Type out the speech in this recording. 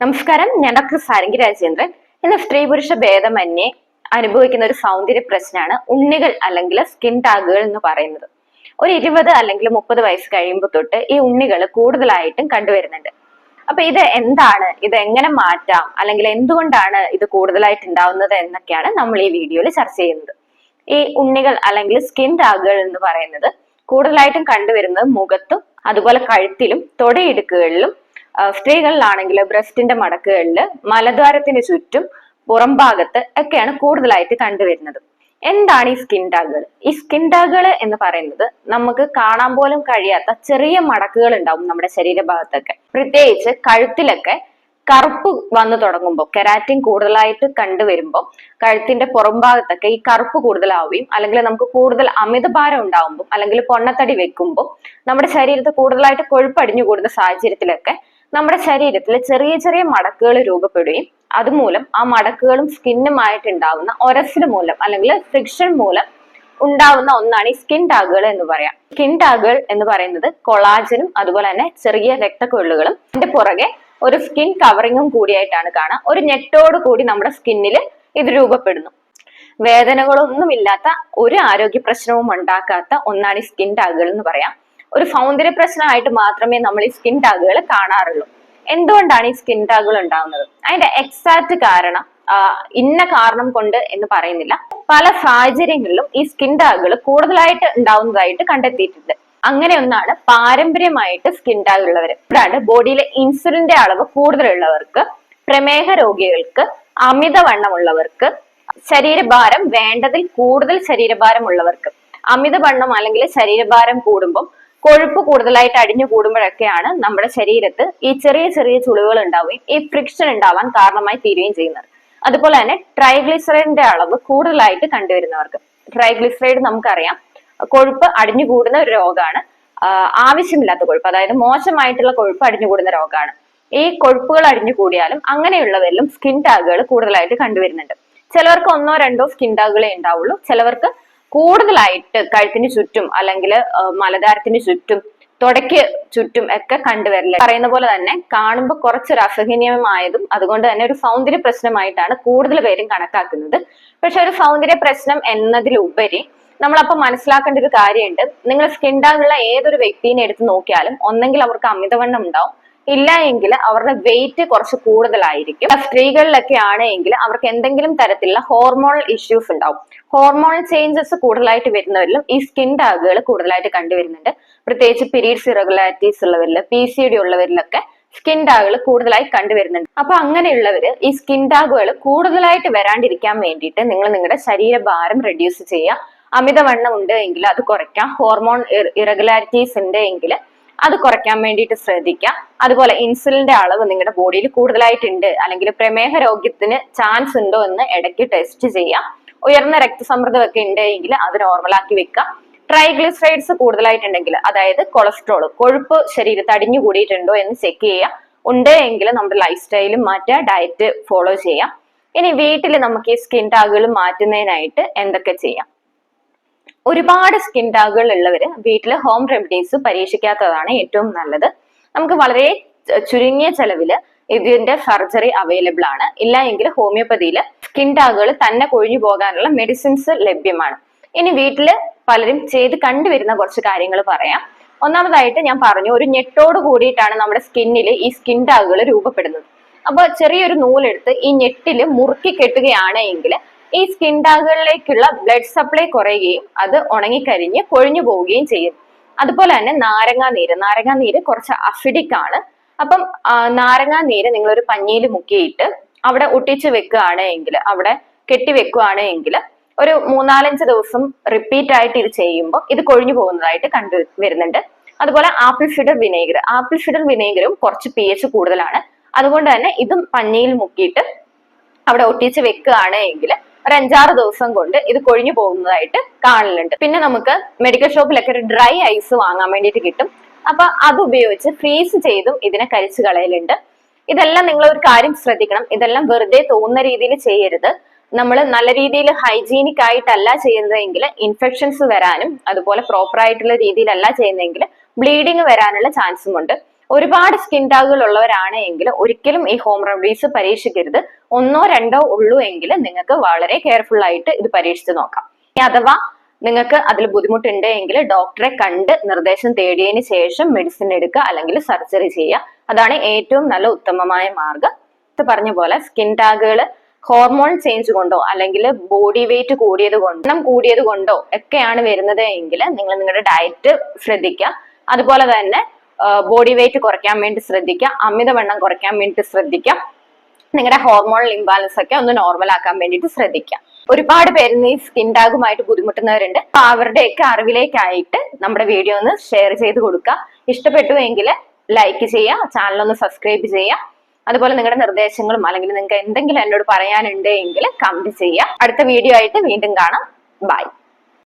നമസ്കാരം. ഞാൻ ഡോക്ടർ സാരംഗി രാജേന്ദ്രൻ. ഇന്ന് സ്ത്രീ പുരുഷ ഭേദമന്യേ അനുഭവിക്കുന്ന ഒരു സൗന്ദര്യ പ്രശ്നമാണ് ഉണ്ണികൾ അല്ലെങ്കിൽ സ്കിൻ ടാഗുകൾ എന്ന് പറയുന്നത്. ഒരു ഇരുപത് അല്ലെങ്കിൽ മുപ്പത് വയസ്സ് കഴിയുമ്പോൾ തൊട്ട് ഈ ഉണ്ണികൾ കൂടുതലായിട്ടും കണ്ടുവരുന്നുണ്ട്. അപ്പൊ ഇത് എന്താണ്? ഇത് എങ്ങനെ മാറ്റാം? അല്ലെങ്കിൽ എന്തുകൊണ്ടാണ് ഇത് കൂടുതലായിട്ട് ഉണ്ടാവുന്നത് എന്നൊക്കെയാണ് നമ്മൾ ഈ വീഡിയോയിൽ ചർച്ച ചെയ്യുന്നത്. ഈ ഉണ്ണികൾ അല്ലെങ്കിൽ സ്കിൻ ടാഗുകൾ എന്ന് പറയുന്നത് കൂടുതലായിട്ടും കണ്ടുവരുന്നത് മുഖത്തും അതുപോലെ കഴുത്തിലും തൊടയിടുക്കുകളിലും സ്ത്രീകളിലാണെങ്കിൽ ബ്രസ്റ്റിന്റെ മടക്കുകളിൽ മലദ്വാരത്തിന് ചുറ്റും പുറം ഭാഗത്ത് ഒക്കെയാണ് കൂടുതലായിട്ട് കണ്ടുവരുന്നത്. എന്താണ് ഈ സ്കിൻ ടാഗുകൾ ഈ സ്കിൻ ടാഗുകൾ എന്ന് പറയുന്നത് നമുക്ക് കാണാൻ പോലും കഴിയാത്ത ചെറിയ മടക്കുകൾ ഉണ്ടാവും നമ്മുടെ ശരീരഭാഗത്തൊക്കെ. പ്രത്യേകിച്ച് കഴുത്തിലൊക്കെ കറുപ്പ് വന്നു തുടങ്ങുമ്പോൾ കെരാറ്റിൻ കൂടുതലായിട്ട് കണ്ടുവരുമ്പോൾ കഴുത്തിന്റെ പുറം ഭാഗത്തൊക്കെ ഈ കറുപ്പ് കൂടുതലാവുകയും അല്ലെങ്കിൽ നമുക്ക് കൂടുതൽ അമിതഭാരം ഉണ്ടാവുമ്പോൾ അല്ലെങ്കിൽ പൊണ്ണത്തടി വെക്കുമ്പോൾ നമ്മുടെ ശരീരത്തിൽ കൂടുതലായിട്ട് കൊഴുപ്പടിഞ്ഞു കൂടുന്ന സാഹചര്യത്തിലൊക്കെ നമ്മുടെ ശരീരത്തിൽ ചെറിയ ചെറിയ മടക്കുകൾ രൂപപ്പെടുകയും അതുമൂലം ആ മടക്കുകളും സ്കിന്നുമായിട്ട് ഉണ്ടാവുന്ന ഒരസിന് മൂലം അല്ലെങ്കിൽ ഫ്രിക്ഷൻ മൂലം ഉണ്ടാവുന്ന ഒന്നാണ് ഈ സ്കിൻ ടാഗുകൾ എന്ന് പറയാം. സ്കിൻ ടാഗുകൾ എന്ന് പറയുന്നത് കൊളാജനും അതുപോലെ തന്നെ ചെറിയ രക്തക്കൊള്ളുകളും അതിന്റെ പുറകെ ഒരു സ്കിൻ കവറിങ്ങും കൂടിയായിട്ടാണ് കാണുക ഒരു ഞെട്ടോട് കൂടി നമ്മുടെ സ്കിന്നിൽ ഇത് രൂപപ്പെടുന്നു. വേദനകളൊന്നുമില്ലാത്ത ഒരു ആരോഗ്യ പ്രശ്നവും ഉണ്ടാക്കാത്ത ഒന്നാണ് ഈ സ്കിൻ ടാഗുകൾ എന്ന് പറയാം. ഒരു സൗന്ദര്യ പ്രശ്നമായിട്ട് മാത്രമേ നമ്മൾ ഈ സ്കിൻ ടാഗുകൾ കാണാറുള്ളൂ. എന്തുകൊണ്ടാണ് ഈ സ്കിൻ ടാഗുകൾ ഉണ്ടാകുന്നത് അതിന്റെ എക്സാക്ട് കാരണം ഇന്ന കാരണം കൊണ്ട് എന്ന് പറയുന്നില്ല. പല സാഹചര്യങ്ങളിലും ഈ സ്കിൻ ടാഗുകൾ കൂടുതലായിട്ട് ഉണ്ടാവുന്നതായിട്ട് കണ്ടെത്തിയിട്ടുണ്ട്. അങ്ങനെ ഒന്നാണ് പാരമ്പര്യമായിട്ട് സ്കിൻ ടാഗ് ഉള്ളവർ കൂടാണ്ട് ബോഡിയിലെ ഇൻസുലിന്റെ അളവ് കൂടുതലുള്ളവർക്ക് പ്രമേഹ രോഗികൾക്ക് അമിതവണ്ണമുള്ളവർക്ക് ശരീരഭാരം വേണ്ടതിൽ കൂടുതൽ ശരീരഭാരം ഉള്ളവർക്ക് അമിതവണ്ണം അല്ലെങ്കിൽ ശരീരഭാരം കൂടുമ്പോൾ കൊഴുപ്പ് കൂടുതലായിട്ട് അടിഞ്ഞു കൂടുമ്പോഴൊക്കെയാണ് നമ്മുടെ ശരീരത്ത് ഈ ചെറിയ ചെറിയ ചുളിവുകൾ ഉണ്ടാവുകയും ഈ ഫ്രിക്ഷൻ ഉണ്ടാവാൻ കാരണമായി തീരുകയും ചെയ്യുന്നത്. അതുപോലെ തന്നെ ട്രൈഗ്ലിസറൈഡിന്റെ അളവ് കൂടുതലായിട്ട് കണ്ടുവരുന്നവർക്ക്. ട്രൈഗ്ലിസറൈഡ് നമുക്കറിയാം കൊഴുപ്പ് അടിഞ്ഞു കൂടുന്ന ഒരു രോഗമാണ്. ആവശ്യമില്ലാത്ത കൊഴുപ്പ് അതായത് മോശമായിട്ടുള്ള കൊഴുപ്പ് അടിഞ്ഞു കൂടുന്ന രോഗമാണ്. ഈ കൊഴുപ്പുകൾ അടിഞ്ഞു കൂടിയാലും അങ്ങനെയുള്ളവരിലും സ്കിൻ ടാഗുകൾ കൂടുതലായിട്ട് കണ്ടുവരുന്നുണ്ട്. ചിലവർക്ക് ഒന്നോ രണ്ടോ സ്കിൻ ടാഗുകളെ ഉണ്ടാവുള്ളൂ. ചിലവർക്ക് കൂടുതലായിട്ട് കഴുത്തിന് ചുറ്റും അല്ലെങ്കിൽ മലതാരത്തിന് ചുറ്റും തുടയ്ക്ക് ചുറ്റും ഒക്കെ കണ്ടുവരില്ല പറയുന്ന പോലെ തന്നെ കാണുമ്പോൾ കുറച്ചൊരു അസഹനീയമായതും അതുകൊണ്ട് തന്നെ ഒരു സൗന്ദര്യ പ്രശ്നമായിട്ടാണ് കൂടുതൽ പേരും കണക്കാക്കുന്നത്. പക്ഷെ ഒരു സൗന്ദര്യ പ്രശ്നം എന്നതിലുപരി നമ്മളപ്പോൾ മനസ്സിലാക്കേണ്ട ഒരു കാര്യമുണ്ട്. നിങ്ങൾ സ്കിൻ ഡാഗുള്ള ഏതൊരു വ്യക്തിനെ എടുത്ത് നോക്കിയാലും ഒന്നെങ്കിൽ അവർക്ക് അമിതവണ്ണം ഉണ്ടാവും ഇല്ല എങ്കിൽ അവരുടെ വെയിറ്റ് കുറച്ച് കൂടുതലായിരിക്കും. സ്ത്രീകളിലൊക്കെ ആണെങ്കിൽ അവർക്ക് എന്തെങ്കിലും തരത്തിലുള്ള ഹോർമോണൽ ഇഷ്യൂസ് ഉണ്ടാവും. ഹോർമോണൽ ചേഞ്ചസ് കൂടുതലായിട്ട് വരുന്നവരിലും ഈ സ്കിൻ ടാഗുകൾ കൂടുതലായിട്ട് കണ്ടുവരുന്നുണ്ട്. പ്രത്യേകിച്ച് പീരീഡ്സ് ഇറഗുലാരിറ്റീസ് ഉള്ളവരിൽ പി സി ഡി ഉള്ളവരിലൊക്കെ സ്കിൻ ടാഗുകൾ കൂടുതലായി കണ്ടുവരുന്നുണ്ട്. അപ്പൊ അങ്ങനെയുള്ളവര് ഈ സ്കിൻ ടാഗുകൾ കൂടുതലായിട്ട് വരാണ്ടിരിക്കാൻ വേണ്ടിയിട്ട് നിങ്ങൾ നിങ്ങളുടെ ശരീരഭാരം റെഡ്യൂസ് ചെയ്യുക. അമിതവണ്ണം ഉണ്ട് എങ്കിൽ അത് കുറയ്ക്കാം. ഹോർമോൺ ഇറഗുലാരിറ്റീസ് ഉണ്ട് എങ്കിൽ അത് കുറയ്ക്കാൻ വേണ്ടിയിട്ട് ശ്രദ്ധിക്കുക. അതുപോലെ ഇൻസുലിന്റെ അളവ് നിങ്ങളുടെ ബോഡിയിൽ കൂടുതലായിട്ടുണ്ട് അല്ലെങ്കിൽ പ്രമേഹ രോഗ്യത്തിന് ചാൻസ് ഉണ്ടോ എന്ന് ഇടയ്ക്ക് ടെസ്റ്റ് ചെയ്യാം ഉയർന്ന രക്തസമ്മർദ്ദമൊക്കെ ഉണ്ട് എങ്കിൽ അത് നോർമലാക്കി വെക്കുക. ട്രൈഗ്ലിസറൈഡ്സ് കൂടുതലായിട്ടുണ്ടെങ്കിൽ അതായത് കൊളസ്ട്രോൾ കൊഴുപ്പ് ശരീരത്ത് അടിഞ്ഞു കൂടിയിട്ടുണ്ടോ എന്ന് ചെക്ക് ചെയ്യുക. ഉണ്ട് എങ്കിൽ നമ്മുടെ ലൈഫ് സ്റ്റൈലും മാറ്റുക ഡയറ്റ് ഫോളോ ചെയ്യാം ഇനി വീട്ടിൽ നമുക്ക് ഈ സ്കിൻ ടാഗുകൾ മാറ്റുന്നതിനായിട്ട് എന്തൊക്കെ ചെയ്യാം? ഒരുപാട് സ്കിൻ ടാഗുകൾ ഉള്ളവർ വീട്ടിൽ ഹോം റെമഡീസ് പരീക്ഷിക്കാത്തതാണ് ഏറ്റവും നല്ലത്. നമുക്ക് വളരെ ചുരുങ്ങിയ ചെലവിൽ ഇതിന്റെ സർജറി അവൈലബിൾ ആണ്. ഇല്ല എങ്കിൽ ഹോമിയോപ്പതിയിൽ സ്കിൻ ടാഗുകൾ തന്നെ കൊഴിഞ്ഞു പോകാനുള്ള മെഡിസിൻസ് ലഭ്യമാണ്. ഇനി വീട്ടിൽ പലരും ചെയ്ത് കണ്ടുവരുന്ന കുറച്ച് കാര്യങ്ങൾ പറയാം. ഒന്നാമതായിട്ട് ഞാൻ പറഞ്ഞു ഒരു ഞെട്ടോട് കൂടിയിട്ടാണ് നമ്മുടെ സ്കിന്നിൽ ഈ സ്കിൻ ടാഗുകൾ രൂപപ്പെടുന്നത്. അപ്പോൾ ചെറിയൊരു നൂലെടുത്ത് ഈ ഞെട്ടിൽ മുറുക്കി കെട്ടുകയാണ് എങ്കിൽ ഈ സ്കിൻ ടാഗുകളിലേക്കുള്ള ബ്ലഡ് സപ്ലൈ കുറയുകയും അത് ഉണങ്ങിക്കരിഞ്ഞ് കൊഴിഞ്ഞു പോവുകയും ചെയ്യും. അതുപോലെ തന്നെ നാരങ്ങാ നീര്. നാരങ്ങാ നീര് കുറച്ച് അസിഡിക് ആണ്. അപ്പം നാരങ്ങാ നീര് നിങ്ങൾ ഒരു പഞ്ഞിയിൽ മുക്കിയിട്ട് അവിടെ ഒട്ടിച്ച് വെക്കുകയാണ് എങ്കിൽ അവിടെ കെട്ടി എങ്കിൽ ഒരു മൂന്നാലഞ്ച് ദിവസം റിപ്പീറ്റ് ആയിട്ട് ഇത് ചെയ്യുമ്പോൾ ഇത് കൊഴിഞ്ഞു പോകുന്നതായിട്ട് കണ്ടു വരുന്നുണ്ട്. അതുപോലെ apple cider vinegar apple cider വിനേഗറും കുറച്ച് പി എച്ച് കൂടുതലാണ്. അതുകൊണ്ട് തന്നെ ഇതും പഞ്ഞിയിൽ മുക്കിയിട്ട് അവിടെ ഒട്ടിച്ച് വെക്കുകയാണ് എങ്കിൽ ഒരു അഞ്ചാറ് ദിവസം കൊണ്ട് ഇത് കൊഴിഞ്ഞു പോകുന്നതായിട്ട് കാണലുണ്ട്. പിന്നെ നമുക്ക് മെഡിക്കൽ ഷോപ്പിലൊക്കെ ഒരു ഡ്രൈ ഐസ് വാങ്ങാൻ വേണ്ടിയിട്ട് കിട്ടും. അപ്പൊ അത് ഉപയോഗിച്ച് ഫ്രീസ് ചെയ്തും ഇതിനെ കരിച്ചു കളയലുണ്ട്. ഇതെല്ലാം നിങ്ങൾ ഒരു കാര്യം ശ്രദ്ധിക്കണം. ഇതെല്ലാം വെറുതെ തോന്നുന്ന രീതിയിൽ ചെയ്യരുത്. നമ്മൾ നല്ല രീതിയിൽ ഹൈജീനിക് ആയിട്ടല്ല ചെയ്യുന്നതെങ്കിൽ ഇൻഫെക്ഷൻസ് വരാനും അതുപോലെ പ്രോപ്പർ ആയിട്ടുള്ള രീതിയിലല്ല ചെയ്യുന്നതെങ്കിൽ ബ്ലീഡിങ് വരാനുള്ള ചാൻസും ഉണ്ട്. ഒരുപാട് സ്കിൻ ടാഗുകൾ ഉള്ളവരാണെങ്കിൽ ഒരിക്കലും ഈ ഹോം റെമഡീസ് പരീക്ഷിക്കരുത്. ഒന്നോ രണ്ടോ ഉള്ളൂ എങ്കിൽ നിങ്ങൾക്ക് വളരെ കെയർഫുൾ ആയിട്ട് ഇത് പരീക്ഷിച്ച് നോക്കാം. അഥവാ നിങ്ങൾക്ക് അതിൽ ബുദ്ധിമുട്ടുണ്ട് എങ്കിൽ ഡോക്ടറെ കണ്ട് നിർദ്ദേശം തേടിയതിന് ശേഷം മെഡിസിൻ എടുക്കുക അല്ലെങ്കിൽ സർജറി ചെയ്യുക. അതാണ് ഏറ്റവും നല്ല ഉത്തമമായ മാർഗം ഇത് പറഞ്ഞ പോലെ സ്കിൻ ടാഗുകൾ ഹോർമോൺ ചേഞ്ച് കൊണ്ടോ അല്ലെങ്കിൽ ബോഡി വെയിറ്റ് കൂടിയത് കൊണ്ടോ എണ്ണം കൂടിയത് കൊണ്ടോ ഒക്കെയാണ് വരുന്നത് എങ്കിൽ നിങ്ങൾ നിങ്ങളുടെ ഡയറ്റ് ശ്രദ്ധിക്കുക. അതുപോലെ തന്നെ ബോഡി വെയിറ്റ് കുറയ്ക്കാൻ വേണ്ടി ശ്രദ്ധിക്കുക. അമിതവണ്ണം കുറയ്ക്കാൻ വേണ്ടി ശ്രദ്ധിക്കുക. നിങ്ങളുടെ ഹോർമോണൽ ഇംബാലൻസ് ഒക്കെ ഒന്ന് നോർമൽ ആക്കാൻ വേണ്ടിയിട്ട് ശ്രദ്ധിക്കാം. ഒരുപാട് പേര് ഈ സ്കിൻ ടാഗുമായിട്ട് ബുദ്ധിമുട്ടുന്നവരുണ്ട്. അപ്പൊ അവരുടെയൊക്കെ അറിവിലേക്കായിട്ട് നമ്മുടെ വീഡിയോ ഒന്ന് ഷെയർ ചെയ്ത് കൊടുക്കുക ഇഷ്ടപ്പെട്ടു എങ്കിൽ ലൈക്ക് ചെയ്യുക ചാനൽ ഒന്ന് സബ്സ്ക്രൈബ് ചെയ്യുക. അതുപോലെ നിങ്ങളുടെ നിർദ്ദേശങ്ങളും അല്ലെങ്കിൽ നിങ്ങൾക്ക് എന്തെങ്കിലും എന്നോട് പറയാനുണ്ടെങ്കിൽ കമന്റ് ചെയ്യുക. അടുത്ത വീഡിയോ ആയിട്ട് വീണ്ടും കാണാം. ബൈ